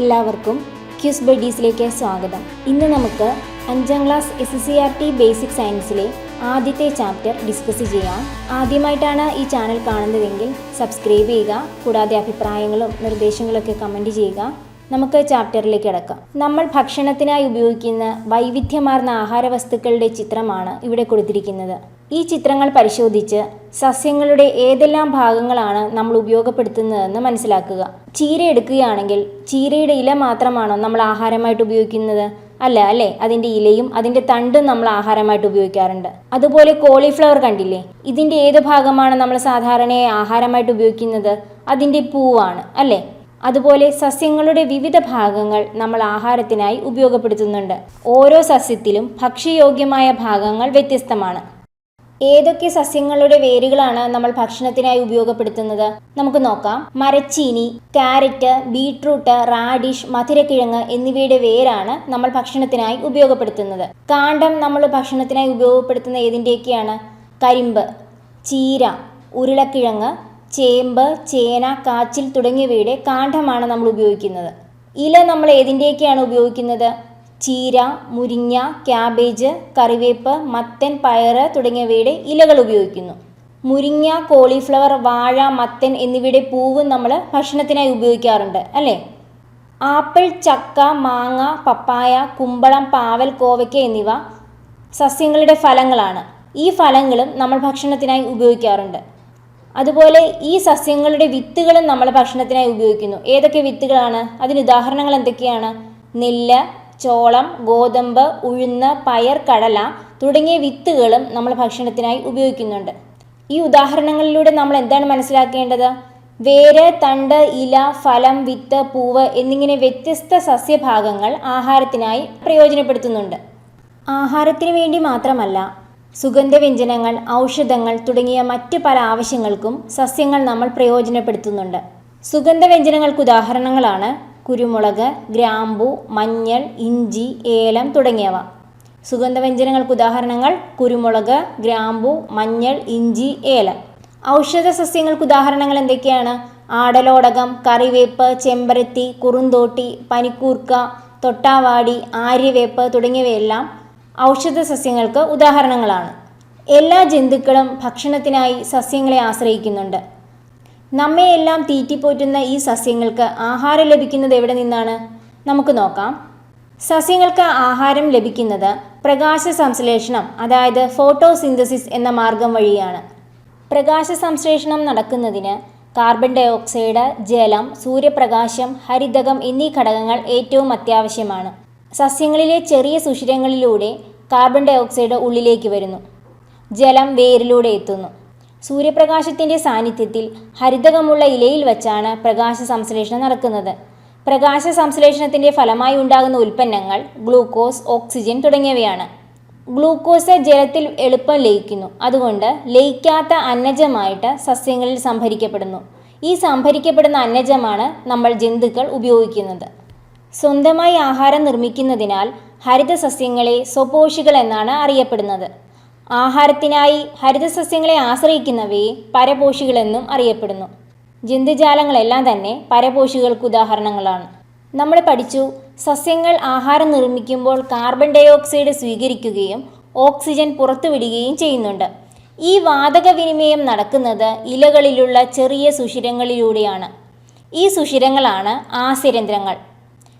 എല്ലാവർക്കും ക്യൂസ് ബഡീസിലേക്ക് സ്വാഗതം. ഇന്ന് നമുക്ക് അഞ്ചാം class S C R T basic സയൻസിലെ ആദ്യത്തെ ചാപ്റ്റർ ഡിസ്കസ് ചെയ്യാം. ആദ്യമായിട്ടാണ് ഈ ചാനൽ കാണുന്നതെങ്കിൽ സബ്സ്ക്രൈബ് ചെയ്യുക കൂടാതെ അഭിപ്രായങ്ങളും നിർദ്ദേശങ്ങളൊക്കെ കമന്റ് ചെയ്യുക. നമുക്ക് ചാപ്റ്ററിലേക്ക് കിടക്കാം. നമ്മൾ ഭക്ഷണത്തിനായി ഉപയോഗിക്കുന്ന വൈവിധ്യമാർന്ന ആഹാര വസ്തുക്കളുടെ ചിത്രമാണ് ഇവിടെ കൊടുത്തിരിക്കുന്നത്. ഈ ചിത്രങ്ങൾ പരിശോധിച്ച് സസ്യങ്ങളുടെ ഏതെല്ലാം ഭാഗങ്ങളാണ് നമ്മൾ ഉപയോഗപ്പെടുത്തുന്നതെന്ന് മനസ്സിലാക്കുക. ചീര എടുക്കുകയാണെങ്കിൽ ചീരയുടെ ഇല മാത്രമാണോ നമ്മൾ ആഹാരമായിട്ട് ഉപയോഗിക്കുന്നത്? അല്ല അല്ലേ? അതിന്റെ ഇലയും അതിന്റെ തണ്ടും നമ്മൾ ആഹാരമായിട്ട് ഉപയോഗിക്കാറുണ്ട്. അതുപോലെ കോളിഫ്ലവർ കണ്ടില്ലേ? ഇതിന്റെ ഏത് ഭാഗമാണ് നമ്മൾ സാധാരണയായി ആഹാരമായിട്ട് ഉപയോഗിക്കുന്നത്? അതിന്റെ പൂവാണ് അല്ലേ? അതുപോലെ സസ്യങ്ങളുടെ വിവിധ ഭാഗങ്ങൾ നമ്മൾ ആഹാരത്തിനായി ഉപയോഗപ്പെടുത്തുന്നുണ്ട്. ഓരോ സസ്യത്തിലും ഭക്ഷ്യയോഗ്യമായ ഭാഗങ്ങൾ വ്യത്യസ്തമാണ്. ഏതൊക്കെ സസ്യങ്ങളുടെ വേരുകളാണ് നമ്മൾ ഭക്ഷണത്തിനായി ഉപയോഗപ്പെടുത്തുന്നത്? നമുക്ക് നോക്കാം. മരച്ചീനി കാരറ്റ് ബീട്രൂട്ട് റാഡിഷ് മധുരക്കിഴങ്ങ് എന്നിവയുടെ വേരാണ് നമ്മൾ ഭക്ഷണത്തിനായി ഉപയോഗപ്പെടുത്തുന്നത്. കാണ്ടം നമ്മൾ ഭക്ഷണത്തിനായി ഉപയോഗപ്പെടുത്തുന്ന ഏതിന്റെയൊക്കെയാണ് കരിമ്പ് ചീര ഉരുളക്കിഴങ്ങ് ചേമ്പ് ചേന കാച്ചിൽ തുടങ്ങിയവയുടെ കാണ്ഡമാണ് നമ്മൾ ഉപയോഗിക്കുന്നത്. ഇല നമ്മൾ ഏതിന്റെയൊക്കെയാണ് ഉപയോഗിക്കുന്നത്? ചീര മുരിങ്ങ ക്യാബേജ് കറിവേപ്പ് മത്തൻ പയർ തുടങ്ങിയവയുടെ ഇലകൾ ഉപയോഗിക്കുന്നു. മുരിങ്ങ കോളിഫ്ലവർ വാഴ മത്തൻ എന്നിവയുടെ പൂവും നമ്മൾ ഭക്ഷണത്തിനായി ഉപയോഗിക്കാറുണ്ട് അല്ലേ? ആപ്പിൾ ചക്ക മാങ്ങ പപ്പായ കുമ്പളം പാവൽ കോവയ്ക്ക എന്നിവ സസ്യങ്ങളുടെ ഫലങ്ങളാണ്. ഈ ഫലങ്ങളും നമ്മൾ ഭക്ഷണത്തിനായി ഉപയോഗിക്കാറുണ്ട്. അതുപോലെ ഈ സസ്യങ്ങളുടെ വിത്തുകളും നമ്മൾ ഭക്ഷണത്തിനായി ഉപയോഗിക്കുന്നു. ഏതൊക്കെ വിത്തുകളാണ്? അതിന് ഉദാഹരണങ്ങൾ എന്തൊക്കെയാണ്? നെല്ല് ചോളം ഗോതമ്പ് ഉഴുന്ന് പയർ കടല തുടങ്ങിയ വിത്തുകളും നമ്മൾ ഭക്ഷണത്തിനായി ഉപയോഗിക്കുന്നുണ്ട്. ഈ ഉദാഹരണങ്ങളിലൂടെ നമ്മൾ എന്താണ് മനസ്സിലാക്കേണ്ടത്? വേര് തണ്ട് ഇല ഫലം വിത്ത് പൂവ് എന്നിങ്ങനെ വ്യത്യസ്ത സസ്യഭാഗങ്ങൾ ആഹാരത്തിനായി പ്രയോജനപ്പെടുത്തുന്നുണ്ട്. ആഹാരത്തിന് വേണ്ടി മാത്രമല്ല സുഗന്ധവ്യഞ്ജനങ്ങൾ ഔഷധങ്ങൾ തുടങ്ങിയ മറ്റ് പല ആവശ്യങ്ങൾക്കും സസ്യങ്ങൾ നമ്മൾ പ്രയോജനപ്പെടുത്തുന്നുണ്ട്. സുഗന്ധവ്യഞ്ജനങ്ങൾക്ക് ഉദാഹരണങ്ങളാണ് കുരുമുളക് ഗ്രാമ്പു മഞ്ഞൾ ഇഞ്ചി ഏലം തുടങ്ങിയവ. സുഗന്ധവ്യഞ്ജനങ്ങൾക്ക് ഉദാഹരണങ്ങൾ കുരുമുളക് ഗ്രാമ്പു മഞ്ഞൾ ഇഞ്ചി ഏലം. ഔഷധ സസ്യങ്ങൾക്ക് ഉദാഹരണങ്ങൾ എന്തൊക്കെയാണ്? ആടലോടകം കറിവേപ്പ് ചെമ്പരത്തി കുറുന്തോട്ടി പനിക്കൂർക്ക തൊട്ടാവാടി ആര്യവേപ്പ് തുടങ്ങിയവയെല്ലാം ഔഷധ സസ്യങ്ങൾക്ക് ഉദാഹരണങ്ങളാണ്. എല്ലാ ജന്തുക്കളും ഭക്ഷണത്തിനായി സസ്യങ്ങളെ ആശ്രയിക്കുന്നുണ്ട്. നമ്മയെല്ലാം തീറ്റിപ്പോറ്റുന്ന ഈ സസ്യങ്ങൾക്ക് ആഹാരം ലഭിക്കുന്നത് എവിടെ നിന്നാണ്? നമുക്ക് നോക്കാം. സസ്യങ്ങൾക്ക് ആഹാരം ലഭിക്കുന്നത് പ്രകാശ സംശ്ലേഷണം അതായത് ഫോട്ടോസിന്തസിസ് എന്ന മാർഗം വഴിയാണ്. പ്രകാശ സംശ്ലേഷണം നടക്കുന്നതിന് കാർബൺ ഡൈ ഓക്സൈഡ് ജലം സൂര്യപ്രകാശം ഹരിതകം എന്നീ ഘടകങ്ങൾ ഏറ്റവും അത്യാവശ്യമാണ്. സസ്യങ്ങളിലെ ചെറിയ സുഷിരങ്ങളിലൂടെ കാർബൺ ഡൈ ഓക്സൈഡ് ഉള്ളിലേക്ക് വരുന്നു. ജലം വേരിലൂടെ എത്തുന്നു. സൂര്യപ്രകാശത്തിന്റെ സാന്നിധ്യത്തിൽ ഹരിതകമുള്ള ഇലയിൽ വച്ചാണ് പ്രകാശ സംശ്ലേഷണം നടക്കുന്നത്. പ്രകാശ സംശ്ലേഷണത്തിന്റെ ഫലമായി ഉണ്ടാകുന്ന ഉൽപ്പന്നങ്ങൾ ഗ്ലൂക്കോസ് ഓക്സിജൻ തുടങ്ങിയവയാണ്. ഗ്ലൂക്കോസ് ജലത്തിൽ എളുപ്പം ലയിക്കുന്നു. അതുകൊണ്ട് ലയിക്കാത്ത അന്നജമായിട്ട് സസ്യങ്ങളിൽ സംഭരിക്കപ്പെടുന്നു. ഈ സംഭരിക്കപ്പെടുന്ന അന്നജമാണ് നമ്മൾ ജന്തുക്കൾ ഉപയോഗിക്കുന്നത്. സ്വന്തമായി ആഹാരം നിർമ്മിക്കുന്നതിനാൽ ഹരിത സസ്യങ്ങളെ സ്വപോഷികൾ എന്നാണ് അറിയപ്പെടുന്നത്. ആഹാരത്തിനായി ഹരിതസസ്യങ്ങളെ ആശ്രയിക്കുന്നവയെ പരപോഷികളെന്നും അറിയപ്പെടുന്നു. ജന്തുജാലങ്ങളെല്ലാം തന്നെ പരപോഷികൾക്ക് ഉദാഹരണങ്ങളാണ്. നമ്മൾ പഠിച്ചു സസ്യങ്ങൾ ആഹാരം നിർമ്മിക്കുമ്പോൾ കാർബൺ ഡൈ ഓക്സൈഡ് സ്വീകരിക്കുകയും ഓക്സിജൻ പുറത്തുവിടുകയും ചെയ്യുന്നുണ്ട്. ഈ വാതക വിനിമയം നടക്കുന്നത് ഇലകളിലുള്ള ചെറിയ സുഷിരങ്ങളിലൂടെയാണ്. ഈ സുഷിരങ്ങളാണ് ആസ്യരന്ധ്രങ്ങൾ.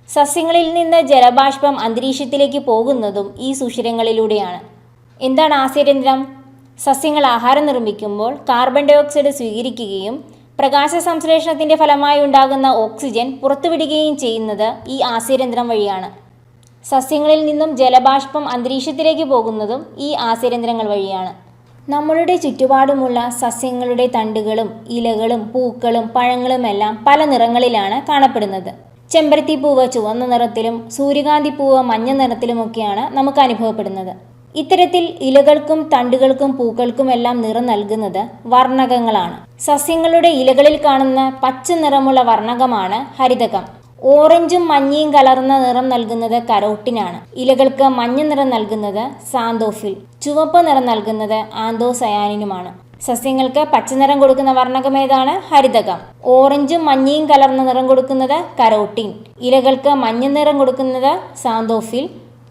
സസ്യങ്ങളിൽ നിന്ന് ജലബാഷ്പം അന്തരീക്ഷത്തിലേക്ക് പോകുന്നതും ഈ സുഷിരങ്ങളിലൂടെയാണ്. എന്താണ് ആസ്യരന്ധ്രം സസ്യങ്ങൾ ആഹാരം നിർമ്മിക്കുമ്പോൾ കാർബൺ ഡൈ ഓക്സൈഡ് സ്വീകരിക്കുകയും പ്രകാശ സംശ്ലേഷണത്തിന്റെ ഫലമായി ഉണ്ടാകുന്ന ഓക്സിജൻ പുറത്തുവിടുകയും ചെയ്യുന്നത് ഈ ആസ്യരന്ധ്രം വഴിയാണ്. സസ്യങ്ങളിൽ നിന്നും ജലബാഷ്പം അന്തരീക്ഷത്തിലേക്ക് പോകുന്നതും ഈ ആസ്യരന്ധ്രങ്ങൾ വഴിയാണ്. നമ്മളുടെ ചുറ്റുപാടുമുള്ള സസ്യങ്ങളുടെ തണ്ടുകളും ഇലകളും പൂക്കളും പഴങ്ങളുമെല്ലാം പല നിറങ്ങളിലാണ് കാണപ്പെടുന്നത്. ചെമ്പരത്തി ചെമ്പരത്തിപ്പൂവ് ചുവന്ന നിറത്തിലും സൂര്യകാന്തി സൂര്യകാന്തിപ്പൂവ് മഞ്ഞ നിറത്തിലുമൊക്കെയാണ് നമുക്ക് അനുഭവപ്പെടുന്നത്. ഇത്തരത്തിൽ ഇലകൾക്കും തണ്ടുകൾക്കും പൂക്കൾക്കുമെല്ലാം നിറം നൽകുന്നത് വർണകങ്ങളാണ്. സസ്യങ്ങളുടെ ഇലകളിൽ കാണുന്ന പച്ച നിറമുള്ള വർണകമാണ് ഹരിതകം. ഓറഞ്ചും മഞ്ഞയും കലർന്ന നിറം നൽകുന്നത് കരോട്ടിനാണ്. ഇലകൾക്ക് മഞ്ഞ നിറം നൽകുന്നത് സാന്തോഫിൽ. ചുവപ്പ് നിറം നൽകുന്നത് ആന്തോസയാനിനുമാണ്. സസ്യങ്ങൾക്ക് പച്ചനിറം കൊടുക്കുന്ന വർണകം ഏതാണ്? ഹരിതകം. ഓറഞ്ചും മഞ്ഞയും കലർന്ന നിറം കൊടുക്കുന്നത് കരോട്ടിൻ. ഇലകൾക്ക് മഞ്ഞ നിറം കൊടുക്കുന്നത് സാന്തോഫിൽ.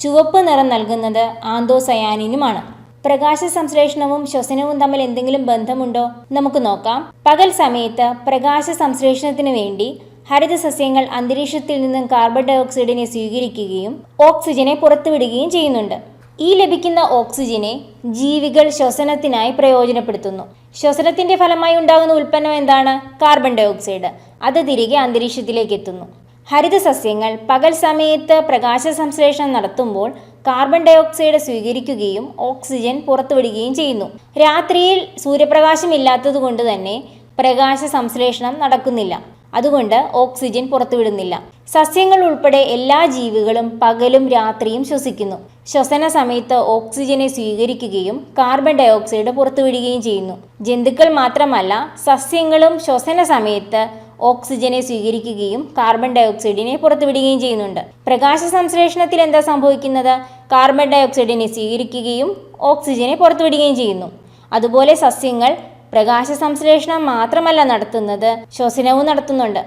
ചുവപ്പ് നിറം നൽകുന്നത് ആന്തോസയാനിനുമാണ്. പ്രകാശ സംശ്ലേഷണവും ശ്വസനവും തമ്മിൽ എന്തെങ്കിലും ബന്ധമുണ്ടോ? നമുക്ക് നോക്കാം. പകൽ സമയത്ത് പ്രകാശ സംശ്ലേഷണത്തിന് വേണ്ടി ഹരിതസസ്യങ്ങൾ അന്തരീക്ഷത്തിൽ നിന്നും കാർബൺ ഡയോക്സൈഡിനെ സ്വീകരിക്കുകയും ഓക്സിജനെ പുറത്തുവിടുകയും ചെയ്യുന്നുണ്ട്. ഈ ലഭിക്കുന്ന ഓക്സിജനെ ജീവികൾ ശ്വസനത്തിനായി പ്രയോജനപ്പെടുത്തുന്നു. ശ്വസനത്തിന്റെ ഫലമായി ഉണ്ടാകുന്ന ഉൽപ്പന്നം എന്താണ്? കാർബൺ ഡയോക്സൈഡ് അത് തിരികെ അന്തരീക്ഷത്തിലേക്ക് എത്തുന്നു. ഹരിത സസ്യങ്ങൾ പകൽ സമയത്ത് പ്രകാശ സംശ്ലേഷണം നടത്തുമ്പോൾ കാർബൺ ഡയോക്സൈഡ് സ്വീകരിക്കുകയും ഓക്സിജൻ പുറത്തുവിടുകയും ചെയ്യുന്നു. രാത്രിയിൽ സൂര്യപ്രകാശം ഇല്ലാത്തതുകൊണ്ട് തന്നെ പ്രകാശ സംശ്ലേഷണം നടക്കുന്നില്ല. അതുകൊണ്ട് ഓക്സിജൻ പുറത്തുവിടുന്നില്ല. സസ്യങ്ങൾ ഉൾപ്പെടെ എല്ലാ ജീവികളും പകലും രാത്രിയും ശ്വസിക്കുന്നു. ശ്വസന സമയത്ത് ഓക്സിജനെ സ്വീകരിക്കുകയും കാർബൺ ഡയോക്സൈഡ് പുറത്തുവിടുകയും ചെയ്യുന്നു. ജന്തുക്കൾ മാത്രമല്ല സസ്യങ്ങളും ശ്വസന സമയത്ത് ഓക്സിജനെ സ്വീകരിക്കുകയും കാർബൺ ഡയോക്സൈഡിനെ പുറത്തുവിടുകയും ചെയ്യുന്നുണ്ട്. പ്രകാശ സംശ്ലേഷണത്തിൽ എന്താ സംഭവിക്കുന്നത്? കാർബൺ ഡയോക്സൈഡിനെ സ്വീകരിക്കുകയും ഓക്സിജനെ പുറത്തുവിടുകയും ചെയ്യുന്നു. അതുപോലെ സസ്യങ്ങൾ പ്രകാശ സംശ്ലേഷണം മാത്രമല്ല നടത്തുന്നത് ശ്വസനവും നടത്തുന്നുണ്ട്.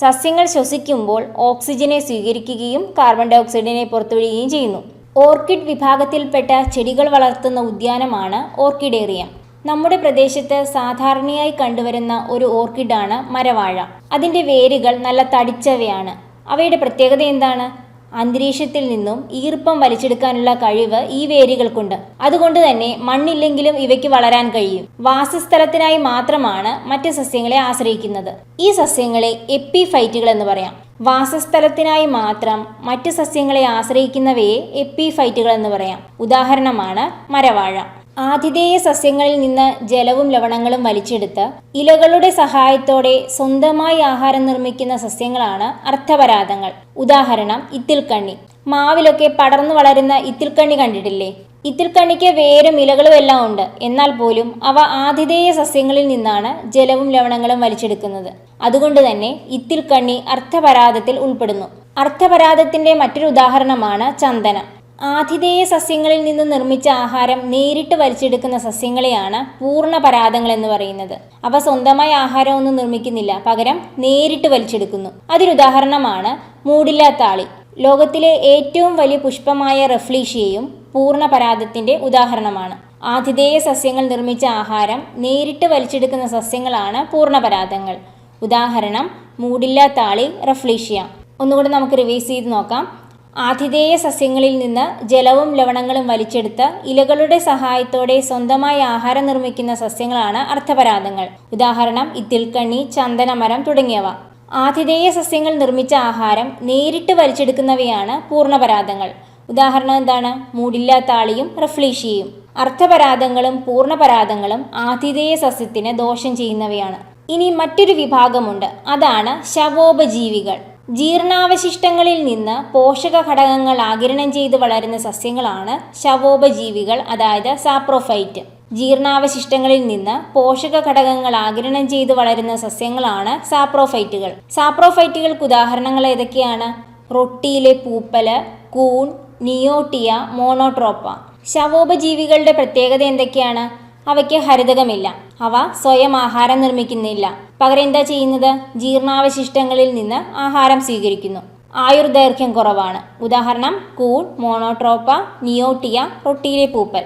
സസ്യങ്ങൾ ശ്വസിക്കുമ്പോൾ ഓക്സിജനെ സ്വീകരിക്കുകയും കാർബൺ ഡയോക്സൈഡിനെ പുറത്തുവിടുകയും ചെയ്യുന്നു. ഓർക്കിഡ് വിഭാഗത്തിൽപ്പെട്ട ചെടികൾ വളർത്തുന്ന ഉദ്യാനമാണ് ഓർക്കിഡേറിയ. നമ്മുടെ പ്രദേശത്ത് സാധാരണയായി കണ്ടുവരുന്ന ഒരു ഓർക്കിഡാണ് മരവാഴ. അതിന്റെ വേരുകൾ നല്ല തടിച്ചവയാണ്. അവയുടെ പ്രത്യേകത എന്താണ്? അന്തരീക്ഷത്തിൽ നിന്നും ഈർപ്പം വലിച്ചെടുക്കാനുള്ള കഴിവ് ഈ വേരുകൾക്കുണ്ട്. അതുകൊണ്ട് തന്നെ മണ്ണില്ലെങ്കിലും ഇവയ്ക്ക് വളരാൻ കഴിയും. വാസസ്ഥലത്തിനായി മാത്രമാണ് മറ്റ് സസ്യങ്ങളെ ആശ്രയിക്കുന്നത്. ഈ സസ്യങ്ങളെ എപ്പിഫൈറ്റുകൾ എന്ന് പറയാം. വാസസ്ഥലത്തിനായി മാത്രം മറ്റ് സസ്യങ്ങളെ ആശ്രയിക്കുന്നവയെ എപ്പിഫൈറ്റുകൾ എന്ന് പറയാം. ഉദാഹരണമാണ് മരവാഴ. ആതിഥേയ സസ്യങ്ങളിൽ നിന്ന് ജലവും ലവണങ്ങളും വലിച്ചെടുത്ത് ഇലകളുടെ സഹായത്തോടെ സ്വന്തമായി ആഹാരം നിർമ്മിക്കുന്ന സസ്യങ്ങളാണ് അർത്ഥപരാതങ്ങൾ. ഉദാഹരണം ഇത്തിൽക്കണ്ണി. മാവിലൊക്കെ പടർന്നു വളരുന്ന ഇത്തിൽക്കണ്ണി കണ്ടിട്ടില്ലേ? ഇത്തിൽക്കണ്ണിക്ക് വേരും ഇലകളും എല്ലാം ഉണ്ട്. എന്നാൽ പോലും അവ ആതിഥേയ സസ്യങ്ങളിൽ നിന്നാണ് ജലവും ലവണങ്ങളും വലിച്ചെടുക്കുന്നത്. അതുകൊണ്ട് തന്നെ ഇത്തിൽക്കണ്ണി അർത്ഥപരാതത്തിൽ ഉൾപ്പെടുന്നു. അർത്ഥപരാതത്തിന്റെ മറ്റൊരു ഉദാഹരണമാണ് ചന്ദനം. ആതിഥേയ സസ്യങ്ങളിൽ നിന്ന് നിർമ്മിച്ച ആഹാരം നേരിട്ട് വലിച്ചെടുക്കുന്ന സസ്യങ്ങളെയാണ് പൂർണ പരാതങ്ങൾ എന്ന് പറയുന്നത്. അവ സ്വന്തമായി ആഹാരമൊന്നും നിർമ്മിക്കുന്നില്ല. പകരം നേരിട്ട് വലിച്ചെടുക്കുന്നു. അതിനുദാഹരണമാണ് മൂടില്ലാത്താളി. ലോകത്തിലെ ഏറ്റവും വലിയ പുഷ്പമായ റഫ്ലീഷ്യയും പൂർണ പരാതത്തിന്റെ ഉദാഹരണമാണ്. ആതിഥേയ സസ്യങ്ങൾ നിർമ്മിച്ച ആഹാരം നേരിട്ട് വലിച്ചെടുക്കുന്ന സസ്യങ്ങളാണ് പൂർണപരാതങ്ങൾ ഉദാഹരണം മൂടില്ലാത്താളി റഫ്ലീഷ്യ. ഒന്നുകൂടെ നമുക്ക് റിവൈസ് ചെയ്ത് നോക്കാം. ആതിഥേയ സസ്യങ്ങളിൽ നിന്ന് ജലവും ലവണങ്ങളും വലിച്ചെടുത്ത് ഇലകളുടെ സഹായത്തോടെ സ്വന്തമായി ആഹാരം നിർമ്മിക്കുന്ന സസ്യങ്ങളാണ് അർത്ഥപരാതങ്ങൾ ഉദാഹരണം ഇത്തിൽക്കണ്ണി ചന്ദനമരം തുടങ്ങിയവ. ആതിഥേയ സസ്യങ്ങൾ നിർമ്മിച്ച ആഹാരം നേരിട്ട് വലിച്ചെടുക്കുന്നവയാണ് പൂർണപരാതങ്ങൾ ഉദാഹരണം എന്താണ്? മൂടില്ലാത്താളിയും റഫ്ലീഷിയയും. അർത്ഥപരാതങ്ങളും പൂർണപരാതങ്ങളും ആതിഥേയ സസ്യത്തിന് ദോഷം ചെയ്യുന്നവയാണ്. ഇനി മറ്റൊരു വിഭാഗമുണ്ട്. അതാണ് ശവോപജീവികൾ. ജീർണാവശിഷ്ടങ്ങളിൽ നിന്ന് പോഷക ഘടകങ്ങൾ ആകിരണം ചെയ്ത് വളരുന്ന സസ്യങ്ങളാണ് ശവോപജീവികൾ അതായത് സാപ്രോഫൈറ്റ്. ജീർണാവശിഷ്ടങ്ങളിൽ നിന്ന് പോഷക ഘടകങ്ങൾ ആകിരണം ചെയ്ത് വളരുന്ന സസ്യങ്ങളാണ് സാപ്രോഫൈറ്റുകൾ. സാപ്രോഫൈറ്റുകൾക്ക് ഉദാഹരണങ്ങൾ ഏതൊക്കെയാണ്? റൊട്ടിയിലെ പൂപ്പൽ കൂൺ നിയോട്ടിയ മോണോട്രോപ്പ. ശവോപജീവികളുടെ പ്രത്യേകത എന്തൊക്കെയാണ്? അവയ്ക്ക് ഹരിതകമില്ല. അവ സ്വയം ആഹാരം നിർമ്മിക്കുന്നില്ല. പകരം എന്താ ചെയ്യുന്നത്? ജീർണാവശിഷ്ടങ്ങളിൽ നിന്ന് ആഹാരം സ്വീകരിക്കുന്നു. ആയുർദൈർഘ്യം കുറവാണ്. ഉദാഹരണം കൂൺ മോണോട്രോപ്പ നിയോട്ടിയ റൊട്ടിയിലെ പൂപ്പൽ.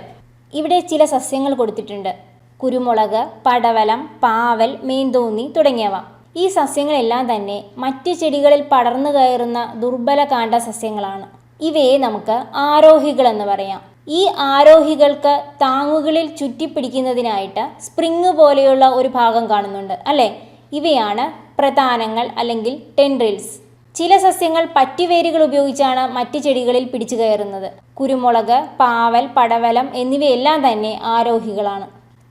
ഇവിടെ ചില സസ്യങ്ങൾ കൊടുത്തിട്ടുണ്ട്. കുരുമുളക് പടവലം പാവൽ മേന്തോന്നി തുടങ്ങിയവ. ഈ സസ്യങ്ങളെല്ലാം തന്നെ മറ്റ് ചെടികളിൽ പടർന്നു കയറുന്ന ദുർബല കാണ്ട സസ്യങ്ങളാണ്. ഇവയെ നമുക്ക് ആരോഹികൾ എന്ന് പറയാം. ഈ ആരോഹികൾക്ക് താങ്ങുകളിൽ ചുറ്റിപ്പിടിക്കുന്നതിനായിട്ട് സ്പ്രിങ് പോലെയുള്ള ഒരു ഭാഗം കാണുന്നുണ്ട് അല്ലേ? ഇവയാണ് പ്രധാനങ്ങൾ അല്ലെങ്കിൽ ടെൻഡ്രിൽസ്. ചില സസ്യങ്ങൾ പറ്റിവേരുകൾ ഉപയോഗിച്ചാണ് മറ്റ് ചെടികളിൽ പിടിച്ചു കയറുന്നത്. കുരുമുളക് പാവൽ പടവലം എന്നിവയെല്ലാം തന്നെ ആരോഹികളാണ്.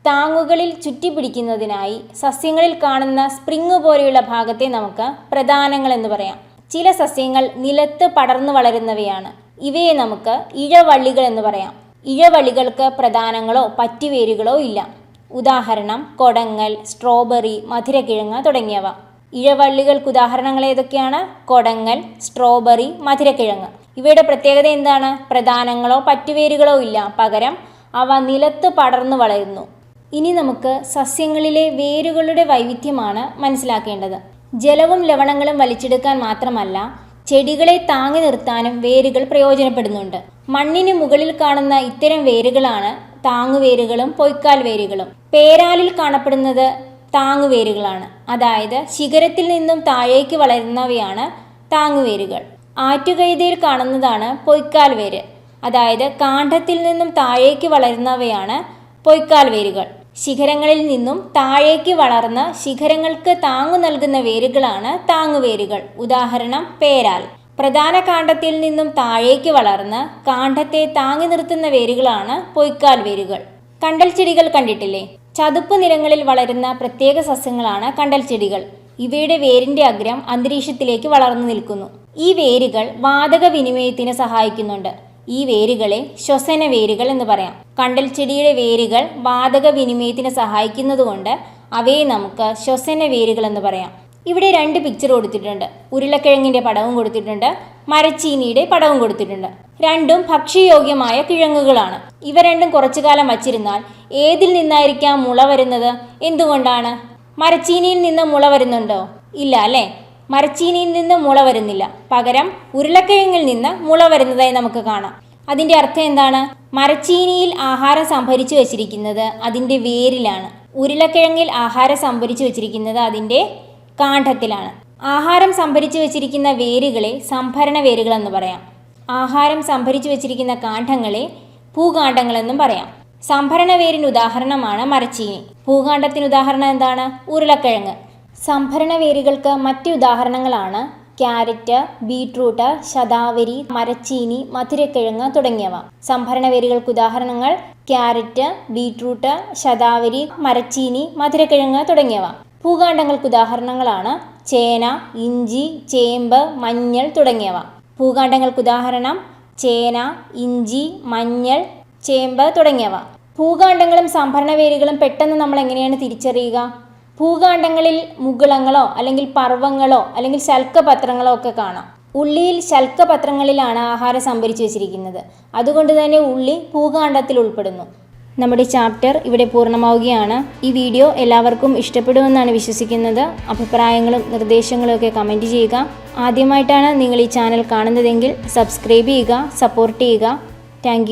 താങ്ങുകളിൽ ചുറ്റിപ്പിടിക്കുന്നതിനായി സസ്യങ്ങളിൽ കാണുന്ന സ്പ്രിങ് പോലെയുള്ള ഭാഗത്തെ നമുക്ക് പ്രധാനങ്ങൾ എന്ന് പറയാം. ചില സസ്യങ്ങൾ നിലത്ത് പടർന്നു വളരുന്നവയാണ്. ഇവയെ നമുക്ക് ഇഴവള്ളികൾ എന്ന് പറയാം. ഇഴവള്ളികൾക്ക് പ്രധാനങ്ങളോ പറ്റിവേരുകളോ ഇല്ല. ഉദാഹരണം കൊടങ്ങൽ സ്ട്രോബെറി മധുരക്കിഴങ്ങ് തുടങ്ങിയവ. ഇഴവള്ളികൾക്ക് ഉദാഹരണങ്ങൾ ഏതൊക്കെയാണ്? കൊടങ്ങൽ സ്ട്രോബെറി മധുരക്കിഴങ്ങ്. ഇവയുടെ പ്രത്യേകത എന്താണ്? പ്രധാനങ്ങളോ പറ്റുവേരുകളോ ഇല്ല. പകരം അവ നിലത്ത് പടർന്നു വളരുന്നു ഇനി നമുക്ക് സസ്യങ്ങളിലെ വേരുകളുടെ വൈവിധ്യമാണ് മനസ്സിലാക്കേണ്ടത്. ജലവും ലവണങ്ങളും വലിച്ചെടുക്കാൻ മാത്രമല്ല ചെടികളെ താങ്ങി നിർത്താനും വേരുകൾ പ്രയോജനപ്പെടുന്നുണ്ട്. മണ്ണിന് മുകളിൽ കാണുന്ന ഇത്തരം വേരുകളാണ് താങ്ങുവേരുകളും പൊയ്ക്കാൽ വേരുകളും. പേരാലിൽ കാണപ്പെടുന്നത് താങ്ങുവേരുകളാണ്. അതായത് ശിഖരത്തിൽ നിന്നും താഴേക്ക് വളരുന്നവയാണ് താങ്ങുവേരുകൾ. ആറ്റുകൈതയിൽ കാണുന്നതാണ് പൊയ്ക്കാൽ വേര്. അതായത് കാണ്ഡത്തിൽ നിന്നും താഴേക്ക് വളരുന്നവയാണ് പൊയ്ക്കാൽ വേരുകൾ. ശിഖരങ്ങളിൽ നിന്നും താഴേക്ക് വളർന്ന് ശിഖരങ്ങൾക്ക് താങ്ങു നൽകുന്ന വേരുകളാണ് താങ്ങുവേരുകൾ. ഉദാഹരണം പേരാൽ. പ്രധാന കാണ്ഡത്തിൽ നിന്നും താഴേക്ക് വളർന്ന് കാണ്ഡത്തെ താങ്ങി നിർത്തുന്ന വേരുകളാണ് പൊയ്ക്കാൽ വേരുകൾ. കണ്ടൽ ചെടികൾ കണ്ടിട്ടില്ലേ? ചതുപ്പ് നിലങ്ങളിൽ വളരുന്ന പ്രത്യേക സസ്യങ്ങളാണ് കണ്ടൽ ചെടികൾ. ഇവയുടെ വേരിന്റെ അഗ്രം അന്തരീക്ഷത്തിലേക്ക് വളർന്നു നിൽക്കുന്നു. ഈ വേരുകൾ വാതക വിനിമയത്തിന് സഹായിക്കുന്നുണ്ട്. ഈ വേരുകളെ ശ്വസന വേരുകൾ എന്ന് പറയാം. കണ്ടൽ ചെടിയുടെ വേരുകൾ വാതക വിനിമയത്തിന് സഹായിക്കുന്നതുകൊണ്ട് അവയെ നമുക്ക് ശ്വസന വേരുകൾ എന്ന് പറയാം. ഇവിടെ രണ്ട് പിക്ചർ കൊടുത്തിട്ടുണ്ട്. ഉരുളക്കിഴങ്ങിന്റെ പടവും കൊടുത്തിട്ടുണ്ട്. മരച്ചീനിയുടെ പടവും കൊടുത്തിട്ടുണ്ട്. രണ്ടും ഭക്ഷ്യയോഗ്യമായ കിഴങ്ങുകളാണ്. ഇവ രണ്ടും കുറച്ചു കാലം വച്ചിരുന്നാൽ ഏതിൽ നിന്നായിരിക്കാം മുള വരുന്നത്? എന്തുകൊണ്ടാണ്? മരച്ചീനിയിൽ നിന്ന് മുള വരുന്നുണ്ടോ? ഇല്ല അല്ലേ? മരച്ചീനിയിൽ നിന്ന് മുള വരുന്നില്ല. പകരം ഉരുളക്കിഴങ്ങിൽ നിന്ന് മുള വരുന്നതായി നമുക്ക് കാണാം. അതിന്റെ അർത്ഥം എന്താണ്? മരച്ചീനിയിൽ ആഹാരം സംഭരിച്ചു വച്ചിരിക്കുന്നത് അതിന്റെ വേരിലാണ്. ഉരുളക്കിഴങ്ങിൽ ആഹാരം സംഭരിച്ചു വച്ചിരിക്കുന്നത് അതിന്റെ കാണ്ഡത്തിലാണ്. ആഹാരം സംഭരിച്ചു വെച്ചിരിക്കുന്ന വേരുകളെ സംഭരണ വേരുകൾ എന്ന് പറയാം. ആഹാരം സംഭരിച്ചു വച്ചിരിക്കുന്ന കാണ്ഡങ്ങളെ പൂകാണ്ഡങ്ങളെന്നും പറയാം. സംഭരണ വേരിന് ഉദാഹരണമാണ് മരച്ചീനി. പൂകാണ്ഡത്തിന് ഉദാഹരണം എന്താണ്? ഉരുളക്കിഴങ്ങ്. സംഭരണ വേരുകൾക്ക് മറ്റ് ഉദാഹരണങ്ങളാണ് ക്യാരറ്റ് ബീട്രൂട്ട് ശതാവരി മരച്ചീനി മധുരക്കിഴങ്ങ് തുടങ്ങിയവ. സംഭരണ വേരുകൾക്ക് ഉദാഹരണങ്ങൾ ക്യാരറ്റ് ബീട്രൂട്ട് ശതാവരി മരച്ചീനി മധുരക്കിഴങ്ങ് തുടങ്ങിയവ. ഭൂകാണ്ഡങ്ങൾക്ക് ഉദാഹരണങ്ങളാണ് ചേന ഇഞ്ചി ചേമ്പ് മഞ്ഞൾ തുടങ്ങിയവ. ഭൂകാണ്ഡങ്ങൾക്ക് ഉദാഹരണം ചേന ഇഞ്ചി മഞ്ഞൾ ചേമ്പ് തുടങ്ങിയവ. ഭൂകാണ്ഡങ്ങളും സംഭരണ വേരുകളും പെട്ടെന്ന് നമ്മൾ എങ്ങനെയാണ് തിരിച്ചറിയുക? ഭൂകാണ്ഡങ്ങളിൽ മുകുളങ്ങളോ അല്ലെങ്കിൽ പർവങ്ങളോ അല്ലെങ്കിൽ ശൽക്കപത്രങ്ങളോ ഒക്കെ കാണാം. ഉള്ളിയിൽ ശൽക്കപത്രങ്ങളിലാണ് ആഹാരം സംഭരിച്ചു വെച്ചിരിക്കുന്നത്. അതുകൊണ്ട് തന്നെ ഉള്ളി ഭൂകാണ്ഡത്തിൽ ഉൾപ്പെടുന്നു. നമ്മുടെ ചാപ്റ്റർ ഇവിടെ പൂർണമാവുകയാണ്. ഈ വീഡിയോ എല്ലാവർക്കും ഇഷ്ടപ്പെടുമെന്നാണ് വിശ്വസിക്കുന്നത്. അഭിപ്രായങ്ങളും നിർദ്ദേശങ്ങളും ഒക്കെ കമന്റ് ചെയ്യുക. ആദ്യമായിട്ടാണ് നിങ്ങൾ ഈ ചാനൽ കാണുന്നതെങ്കിൽ സബ്സ്ക്രൈബ് ചെയ്യുക സപ്പോർട്ട് ചെയ്യുക. താങ്ക്